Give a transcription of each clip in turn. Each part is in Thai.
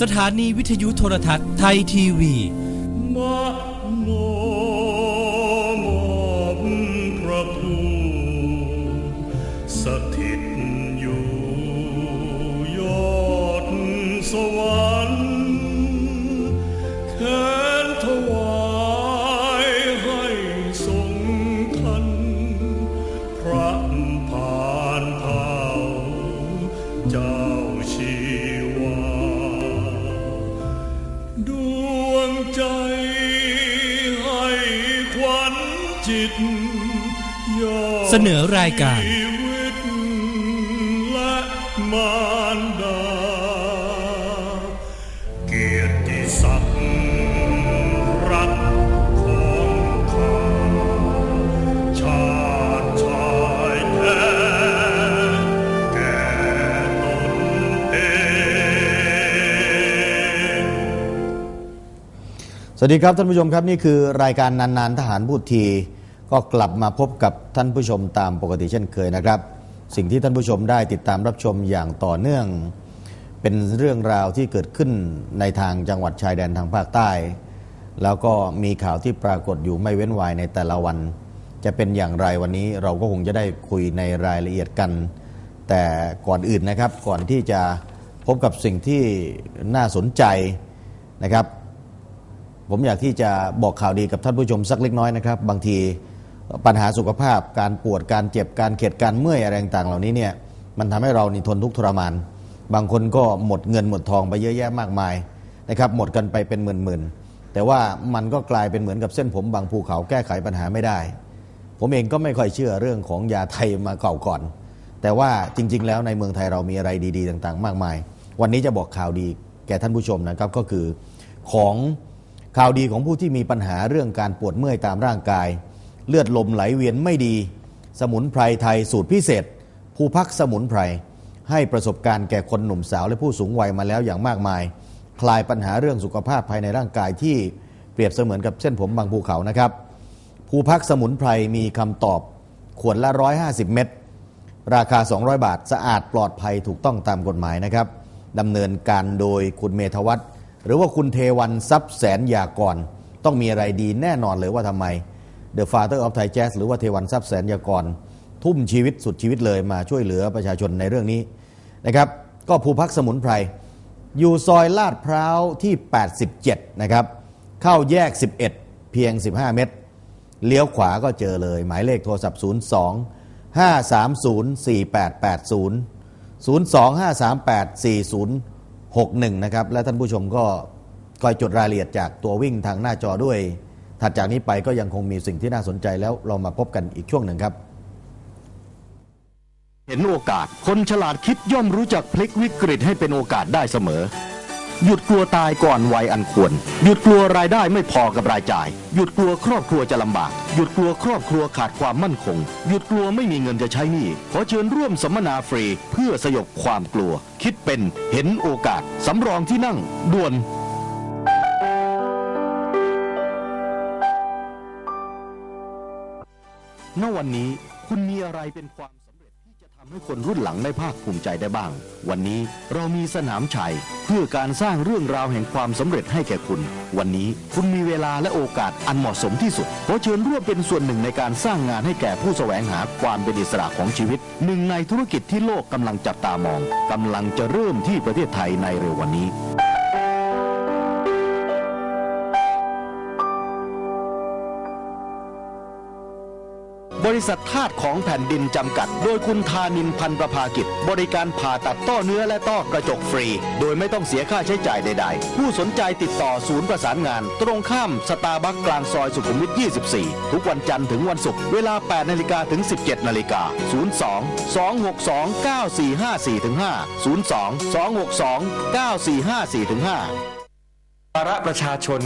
สถานีวิทยุโทรทัศน์ไทยทีวี ยแท้แก่ตนเองสวัสดีครับท่านผู้ชมครับ นี่คือรายการนานๆทหารพูดที ก็กลับมาพบกับท่านผู้ชมตามปกติเช่นเคยนะครับ สิ่งที่ท่านผู้ชมได้ติดตามรับชมอย่างต่อเนื่อง เป็นเรื่องราวที่เกิดขึ้นในทางจังหวัดชายแดนทางภาคใต้ แล้วก็มีข่าวที่ปรากฏอยู่ไม่เว้นวายในแต่ละวัน จะเป็นอย่างไรวันนี้เราก็คงจะได้คุยในรายละเอียดกัน แต่ก่อนอื่นนะครับก่อนที่จะพบกับสิ่งที่น่าสนใจนะครับ ผมอยากที่จะบอกข่าวดีกับท่านผู้ชมสักเล็กน้อยนะครับ บางที ปัญหาสุขภาพ การปวดการเจ็บการเข็ดการเมื่อยอะไรต่างๆเหล่านี้เนี่ยมันทำให้เรานี่ทนทุกข์ทรมาน บางคนก็หมดเงินหมดทองไปเยอะแยะมากมายนะครับหมดกันไปเป็นหมื่นๆแต่ว่ามันก็กลายเป็นเหมือนกับเส้นผมบางภูเขาแก้ไขปัญหาไม่ได้ ผมเองก็ไม่ค่อยเชื่อเรื่องของยาไทยมาเก่าก่อน แต่ว่าจริง ๆ แล้วในเมืองไทยเรามีอะไรดี ๆ ต่าง ๆ มากมาย วันนี้จะบอกข่าวดีแก่ท่านผู้ชมนะครับก็คือของข่าวดีของผู้ที่มีปัญหาเรื่องการปวดเมื่อยตามร่างกาย เลือดลมไหลเวียนไม่ดี สมุนไพรไทยสูตรพิเศษผู้พักสมุนไพร ให้ประสบการณ์แก่คนหนุ่มสาวและผู้สูงวัยมาแล้วอย่างมากมาย คลายปัญหาเรื่องสุขภาพภายในร่างกายที่เปรียบเสมือนกับเส้นผมบางภูเขานะครับผู้พักสมุนไพรมีคำตอบ ขวดละ 150 เม็ดราคา 200 บาท สะอาดปลอดภัยถูกต้องตามกฎหมายนะครับดำเนินการโดยคุณเมธวัฒน์หรือว่าคุณเทวันทรัพย์แสนยากร ต้องมีอะไรดีแน่นอนเลยว่าทำไม The Father of Thai Jazz หรือว่าเทวันทรัพย์แสนยากร ทุ่มชีวิตสุดชีวิตเลยมาช่วยเหลือประชาชนในเรื่องนี้นะครับก็ภูพักสมุนไพร อยู่ซอยลาดพร้าวที่ 87 นะครับ เข้าแยก 11 เพียง 15 เมตร เลี้ยวขวาก็เจอเลย หมายเลขโทรศัพท์ 02 530 4880 02 538 4061 นะครับ และท่านผู้ชมก็คอยจดรายละเอียดจากตัววิ่งทางหน้าจอด้วย ถัดจากนี้ไปก็ยังคงมีสิ่งที่น่าสนใจแล้วเรามาพบกันอีกช่วงหนึ่งครับ เห็นโอกาส คนฉลาดคิดย่อมรู้จักพลิกวิกฤตให้เป็นโอกาสได้เสมอ หยุดกลัวตายก่อนวัยอันควร หยุดกลัวรายได้ไม่พอกับรายจ่าย หยุดกลัวครอบครัวจะลำบาก หยุดกลัวครอบครัวขาดความมั่นคง หยุดกลัวไม่มีเงินจะใช้หนี้ขอเชิญร่วมสัมมนาฟรี เพื่อสยบความกลัว คิดเป็นเห็นโอกาสสำรองที่นั่งด่วน ณวันนี้คุณมีอะไรเป็นความสำเร็จที่จะทำให้คนรุ่นหลังได้ภาคภูมิใจได้บ้าง วันนี้เรามีสนามชัยเพื่อการสร้างเรื่องราวแห่งความสำเร็จให้แก่คุณ วันนี้คุณมีเวลาและโอกาสอันเหมาะสมที่สุดขอเชิญร่วมเป็นส่วนหนึ่งในการสร้างงานให้แก่ผู้แสวงหาความเป็นอิสระของชีวิต หนึ่งในธุรกิจที่โลกกำลังจับตามองกำลังจะเริ่มที่ประเทศไทยในเร็ววันนี้ บริษัทธาตุของแผ่นดินจำกัด โดยคุณธานินพันประภากิจ บริการผ่าตัดต้อเนื้อและต้อกระจกฟรี โดยไม่ต้องเสียค่าใช้จ่ายใด ๆ ผู้สนใจติดต่อศูนย์ประสานงาน ตรงข้ามสตาร์บัคกลางซอยสุขุมวิท 24 ทุกวันจันทร์ถึงวันศุกร์เวลา 8นาฬิกาถึง 17นาฬิกา02-2629454-5 02-2629454-5ภาระประชาชน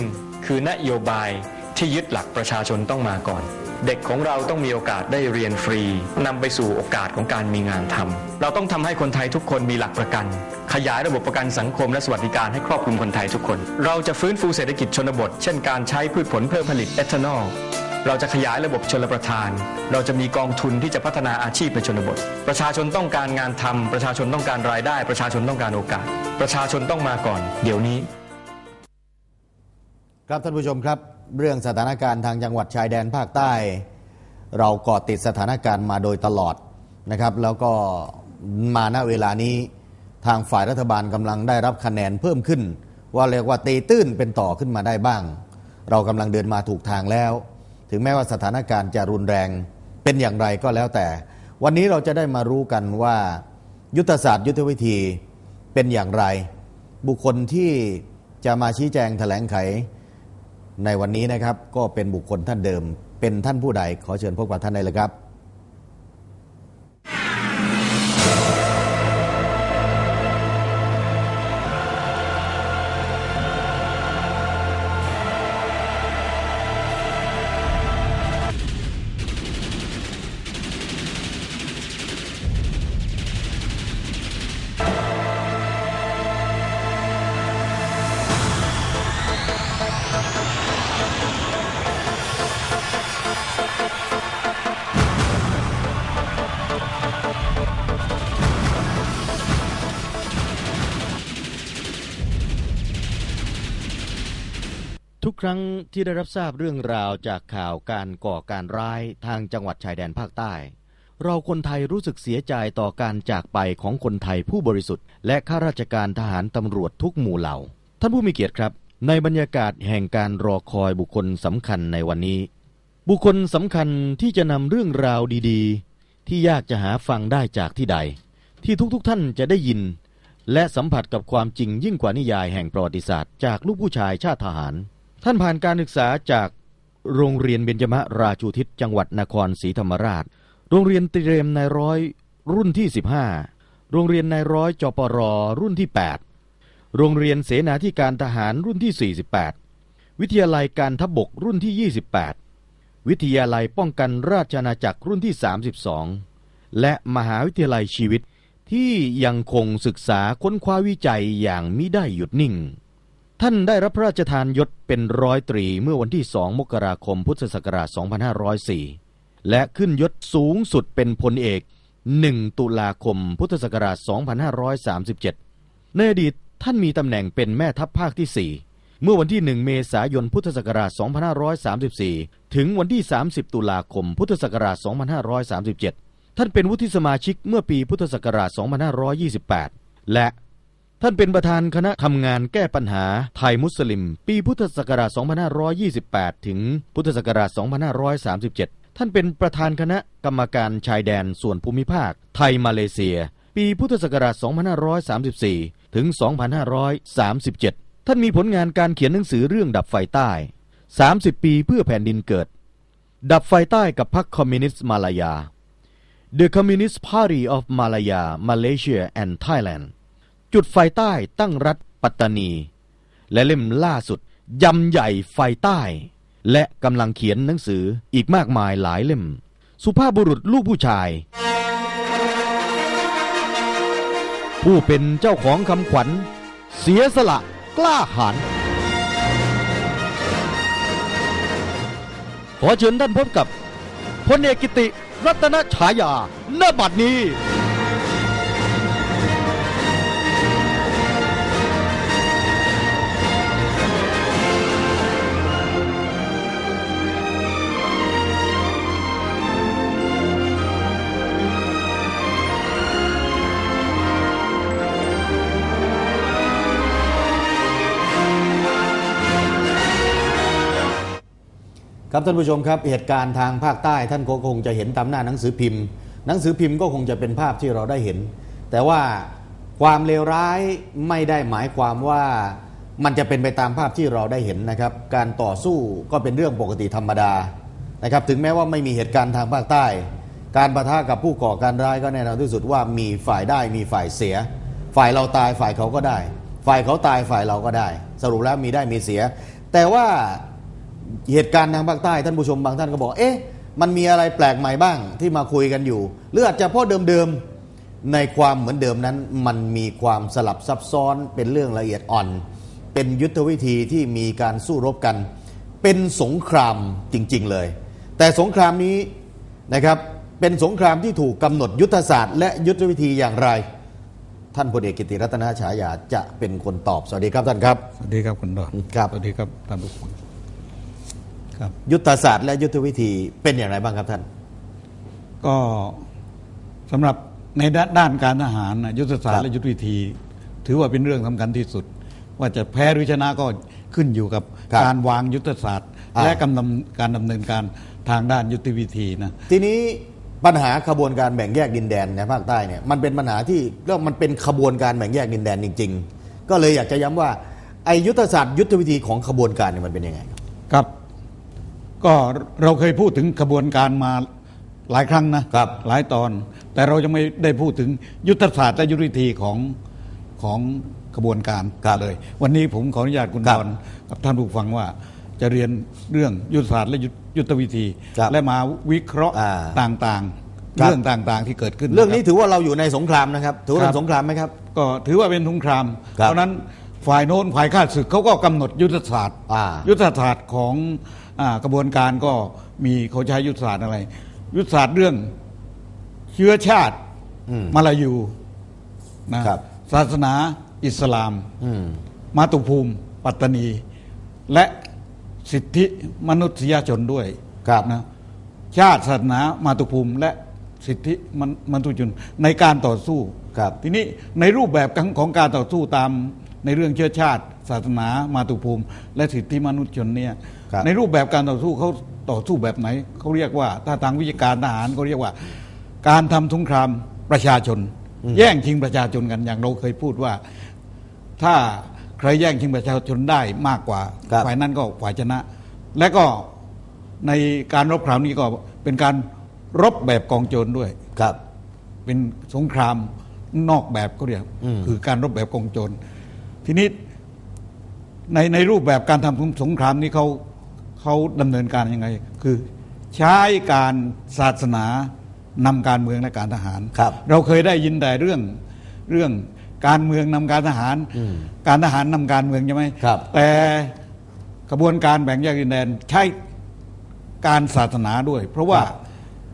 คือนโยบายที่ยึดหลักประชาชนต้องมาก่อน เด็กของเราต้องมีโอกาสได้เรียนฟรีนำไปสู่โอกาสของการมีงานทำเราต้องทำให้คนไทยทุกคนมีหลักประกัน ขยายระบบประกันสังคมและสวัสดิการให้ครอบคลุมคนไทยทุกคน เราจะฟื้นฟูเศรษฐกิจชนบท เช่นการใช้พืชผลเพิ่มผลิตเอทานอลเราจะขยายระบบชนประทาน เราจะมีกองทุนที่จะพัฒนาอาชีพในชนบท ประชาชนต้องการงานทำประชาชนต้องการรายได้ ประชาชนต้องการโอกาส ประชาชนต้องมาก่อน เดี๋ยวนี้ ครับท่านผู้ชมครับ เรื่องสถานการณ์ทางจังหวัดชายแดนภาคใต้ เราเกาะติดสถานการณ์มาโดยตลอดนะครับ แล้วก็มาณเวลานี้ทางฝ่ายรัฐบาลกำลังได้รับคะแนนเพิ่มขึ้น ว่าเรียกว่าตีตื้นเป็นต่อขึ้นมาได้บ้าง เรากำลังเดินมาถูกทางแล้ว ถึงแม้ว่าสถานการณ์จะรุนแรงเป็นอย่างไรก็แล้วแต่ วันนี้เราจะได้มารู้กันว่า ยุทธศาสตร์ยุทธวิธีเป็นอย่างไร บุคคลที่จะมาชี้แจงแถลงไข ในวันนี้นะครับก็เป็นบุคคลท่านเดิม เป็นท่านผู้ใดขอเชิญพบกับท่านได้เลยครับ ครั้งที่ได้รับทราบเรื่องราวจากข่าวการก่อการร้ายทางจังหวัดชายแดนภาคใต้ เราคนไทยรู้สึกเสียใจต่อการจากไปของคนไทยผู้บริสุทธิ์ และข้าราชการทหารตำรวจทุกหมู่เหล่า ท่านผู้มีเกียรติครับ ในบรรยากาศแห่งการรอคอยบุคคลสำคัญในวันนี้ บุคคลสำคัญที่จะนำเรื่องราวดี ๆ ที่ยากจะหาฟังได้จากที่ใด ที่ทุกๆทท่านจะได้ยิน และสัมผัสกับความจริงยิ่งกว่านิยายแห่งประวัติศาสตร์ จากลูกผู้ชายชาติทหาร ท่านผ่านการศึกษาจากโรงเรียนเบญจมราชูทิศจังหวัดนครศรีธรรมราช โรงเรียนเตรียมนายร้อยรุ่นที่ 15 โรงเรียนนายร้อยจปรรุ่นที่ 8 โรงเรียนเสนาธิการทหารรุ่นที่ 48 วิทยาลัยการทบกรุ่นที่ 28 วิทยาลัยป้องกันราชอาณาจักรรุ่นที่ 32 และมหาวิทยาลัยชีวิตที่ยังคงศึกษาค้นคว้าวิจัยอย่างมิได้หยุดนิ่ง ท่านได้รับพระราชทานยศเป็นร้อยตรีเมื่อวันที่2มกราคมพุทธศักราช 2504 และขึ้นยศสูงสุดเป็นพลเอก 1 ตุลาคมพุทธศักราช 2537 ในอดีตท่านมีตำแหน่งเป็นแม่ทัพภาคที่ 4 เมื่อวันที่ 1 เมษายนพุทธศักราช 2534 ถึงวันที่ 30 ตุลาคมพุทธศักราช 2537 ท่านเป็นวุฒิสมาชิกเมื่อปีพุทธศักราช 2528 และ ท่านเป็นประธานคณะทำงานแก้ปัญหาไทยมุสลิม ปีพุทธศักราช 2528 ถึงพุทธศักราช 2537 ท่านเป็นประธานคณะกรรมการชายแดนส่วนภูมิภาค ไทยมาเลเซีย ปีพุทธศักราช 2534 ถึง 2537 ท่านมีผลงานการเขียนหนังสือเรื่องดับไฟใต้ 30 ปีเพื่อแผ่นดินเกิด ดับไฟใต้กับพรรคคอมมิวนิสต์มาลายา The Communist Party of Malaya, Malaysia and Thailand จุดไฟใต้ตั้งรัฐปัตตานี และเล่มล่าสุดยำใหญ่ไฟใต้ และกำลังเขียนหนังสืออีกมากมายหลายเล่ม สุภาพบุรุษลูกผู้ชาย ผู้เป็นเจ้าของคำขวัญ เสียสละกล้าหาญขอเชิญท่านพบกับพลเอกกิติรัตนฉายาณบัดนี้ ครับท่านผู้ชมครับเหตุการณ์ทางภาคใต้ท่านก็คงจะเห็นตามหน้าหนังสือพิมพ์ หนังสือพิมพ์ก็คงจะเป็นภาพที่เราได้เห็น แต่ว่าความเลวร้ายไม่ได้หมายความว่ามันจะเป็นไปตามภาพที่เราได้เห็นนะครับ การต่อสู้ก็เป็นเรื่องปกติธรรมดานะครับถึงแม้ว่าไม่มีเหตุการณ์ทางภาคใต้ การประทะกับผู้ก่อการร้ายก็แน่นอนที่สุดว่ามีฝ่ายได้มีฝ่ายเสีย ฝ่ายเราตายฝ่ายเขาก็ได้ ฝ่ายเขาตายฝ่ายเราก็ได้ สรุปแล้วมีได้มีเสีย แต่ว่า เหตุการณ์ทางภาคใต้ท่านผู้ชมบางท่านก็บอก เอ๊ะ มันมีอะไรแปลกใหม่บ้างที่มาคุยกันอยู่ หรืออาจจะเพราะเดิมๆในความเหมือนเดิมนั้น มันมีความสลับซับซ้อนเป็นเรื่องละเอียดอ่อน เป็นยุทธวิธีที่มีการสู้รบกัน เป็นสงครามจริง ๆเลย แต่สงครามนี้นะครับเป็นสงครามที่ถูกกำหนดยุทธศาสตร์และยุทธวิธีอย่างไร ท่านพลเอกกิติรัตนฉายาจะเป็นคนตอบ สวัสดีครับท่านครับ สวัสดีครับคุณดอนครับ สวัสดีครับท่านผู้ฟัง ครับ ยุทธศาสตร์และยุทธวิธีเป็นอย่างไรบ้างครับท่าน ก็สำหรับในด้านด้านการทหารนะยุทธศาสตครับร์และยุทธวิธี ถือว่าเป็นเรื่องสำคัญที่สุด ว่าจะแพ้หรือชนะก็ขึ้นอยู่กับครับการวางยุทธศาสตร์ อ่า และกำลังการดำเนินการทางด้านยุทธวิธีนะ ทีนี้ปัญหาขบวนการแบ่งแยกดินแดนในภาคใต้เนี่ยมันเป็นปัญหาที่เรียกว่ามันเป็นขบวนการแบ่งแยกดินแดนจริง ๆ ก็เลยอยากจะย้ำว่าไอยุทธศาสตร์ยุทธวิธีของขบวนการเนี่ยมันเป็นยังไงครับ ครับ ก็เราเคยพูดถึงกระบวนการมาหลายครั้งนะครับ หลายตอน แต่เรายังไม่ได้พูดถึงยุทธศาสตร์และยุทธวิธีของของกระบวนการครับเลย วันนี้ผมขออนุญาตคุณครัดบอนกับท่านผู้ฟังว่าจะเรียนเรื่องยุทธศาสตร์และยุทธยุทธวิธีครับและมาวิเคราะห์อ่าต่างๆครับเรื่องต่างๆที่เกิดขึ้น เรื่องนี้ะคบถือว่าเราอยู่ในสงครามนะครับ ถือว่าครัเป็บนสงครามไหมครับ ก็ถือว่าเป็นสงครามครับเพราะฉะนั้น ฝ่ายโน้นฝ่ายข้าศึกเขาก็กำหนดยุทธศาสตร์อ่ายุทธศาสตร์ของอากระบวนการก็มีเขาใช้ยุทธศาสตร์อะไร ยุทธศาสตร์เรื่องเชื้อชาติอืมมาลายูนะครับศาสนาอิสลามอืมมาตุภูมิ ปัตตานี และสิทธิมนุษยชนด้วยครับนะชาติศาสนามาตุภูมิและสิทธิมนมนุษยชนในการต่อสู้ครับทีนี้ในรูปแบบของของการต่อสู้ตาม ในเรื่องเชื้อชาติ ศาสนามาตุภูมิ และสิทธิมนุษยชนเนี่ยครับในรูปแบบการต่อสู้เขาต่อสู้แบบไหนเขาเรียกว่า ถ้าทางวิชาการทหารเขาเรียกว่า การทำสงครามประชาชน แย่งชิงประชาชนกันอย่างเราเคยพูดว่า ถ้าใครแย่งชิงประชาชนได้มากกว่าครับฝ่ายนั้นก็ฝ่ายชนะ และก็ในการรบคราวนี้ก็เป็นการรบแบบกองโจรด้วยครับ เป็นสงครามนอกแบบเขาเรียกอืมคือการรบแบบกองโจร ทีนี้ในในรูปแบบการทำสงครามนี้เขาเขาดำเนินการยังไง คือใช้การศาสนานำการเมืองและการทหารครับเราเคยได้ยินแต่เรื่องเรื่องการเมืองนำการทหารอืมการทหารนำการเมืองใช่ไหมครับแต่กระบวนการแบ่งแยกดินแดนใช้การศาสนาด้วย เพราะว่า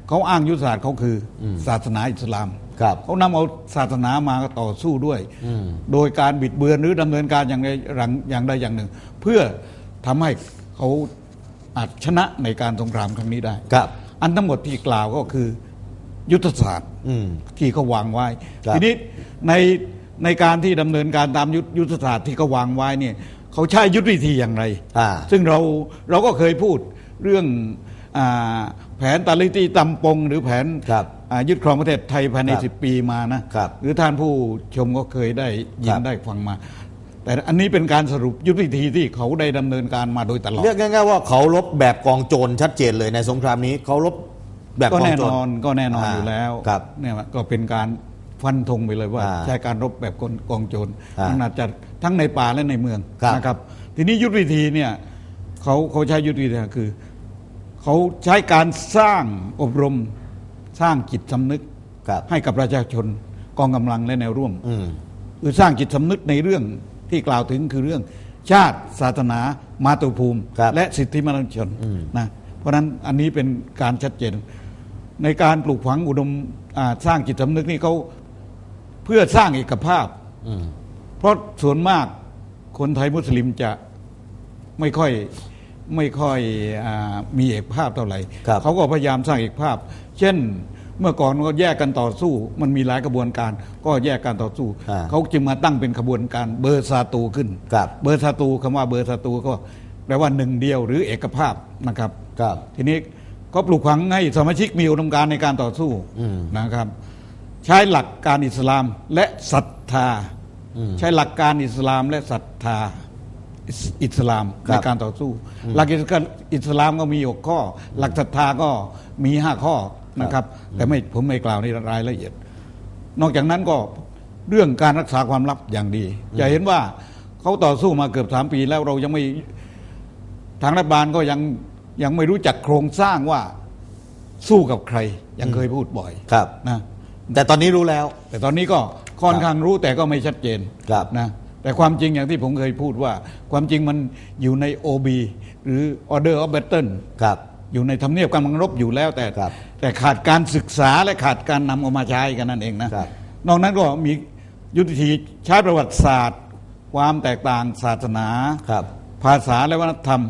เขาอ้างยุทธศาสตร์เขาคืออศาสนาอิสลาม ครับเขานำเอาศาสนามาต่อสู้ด้วยอืมโดยการบิดเบือนหรือดำเนินการอย่างใดอย่างใดอย่างหนึ่ง เพื่อทำให้เขาอาจชนะในการสงครามครั้งนี้ได้ครับ อันทั้งหมดที่กล่าวก็คือยุทธศาสตร์อืมที่เขาวางไว้ครับทีนี้ในในการที่ดำเนินการตามยุทธยุทธศาสตร์ที่เขาวางไว้เนี่ยเขาใช้ยุทธวิธีอย่างไรอ่าซึ่งเราเราก็เคยพูดเรื่องอา แผนตาลิตีตำปง หรือแผนครับ อ่ายึดครองประเทศไทยภายใน ครับสิบปีมานะครับ หรือท่านผู้ชมก็เคยได้ยิคนรับได้ฟังมา แต่อันนี้เป็นการสรุปยุทธวิธีที่เขาได้ดำเนินการมาโดยตลอด เรียกง่ายๆว่าเขาลบแบบกองโจรชัดเจนเลยในสงครามนี้ เขาลบแบบก็กองแน่โจนร อนก็แน่นอนอ่าอยู่แล้วครับเนี่ยก็เป็นการฟันธงไปเลยว่า อ่าใช้การรบแบบกองกองโจรอ่าทั้งนาจะทั้งในป่าและในเมืองครับนะครับ ทีนี้ยุทธวิธีเนี่ยเขาเขาใช้ยุทธวิธีคือ เขาใช้การสร้างอบรมสร้างจิตสำนึกครับให้กับประชาชนกองกำลังและแนวร่วมอืม คือสร้างจิตสำนึกในเรื่องที่กล่าวถึงคือเรื่อง ชาติศาสนา มาตุภูมิ ครับและสิทธิมนุษยชนอืม นะเพราะฉะนั้นอันนี้เป็นการชัดเจน ในการปลูกฝังอุดมอ่าสร้างจิตสำนึกนี่เขาเพื่อสร้างเอกภาพ อืม เพราะส่วนมากคนไทยมุสลิมจะไม่ค่อย ไม่ค่อยอามีเอกภาพเท่าไหร่ครับเขาก็พยายามสร้างเอกภาพ เช่นเมื่อก่อนก็แยกกันต่อสู้ มันมีหลายกระบวนการ ก็แยกการต่อสู้อ่าเขาจึงมาตั้งเป็นขบวนการเบอร์ซาตูขึ้นครับเบอร์ซาตูคำว่าเบอร์ซาตูก็แปลว่าหนึ่งเดียวหรือเอกภาพนะครับครับ ทีนี้ก็ปลูกฝังให้สมาชิกมีอุดมการณ์ในการต่อสู้อืมนะครับ ใช้หลักการอิสลามและศรัทธาอืมใช้หลักการอิสลามและศรัทธา อิสอิสลามครัในบการต่อสู้ หลักอิสลามก็มีหกข้อ หลักศรัทธาก็มีห้าข้อนะครับ แต่ไม่ผมไม่กล่าวในรายละเอียด นอกจากนั้นก็เรื่องการรักษาความลับอย่างดี จะเห็นว่าเขาต่อสู้มาเกือบสามปีแล้วเรายังไม่ทางรัฐบาลก็ยังยังไม่รู้จักโครงสร้างว่าสู้กับใคร ยังเคยพูดบ่อยครับนะแต่ตอนนี้รู้แล้ว แต่ตอนนี้ก็ค่อนข้างรู้แต่ก็ไม่ชัดเจนครับนะ แต่ความจริงอย่างที่ผมเคยพูดว่า ความจริงมันอยู่ใน OB หรือ Order of Battle ครับอยู่ในทำเนียบกำลังรบอยู่แล้วแต่ครับแต่ขาดการศึกษาและขาดการนำเอามาใช้กันนั่นเองนะครับนอกนั้นก็มียุทธวิธีใช้ประวัติศาสตร์ ความแตกต่างศาสนาครับภาษาและวัฒนธรรม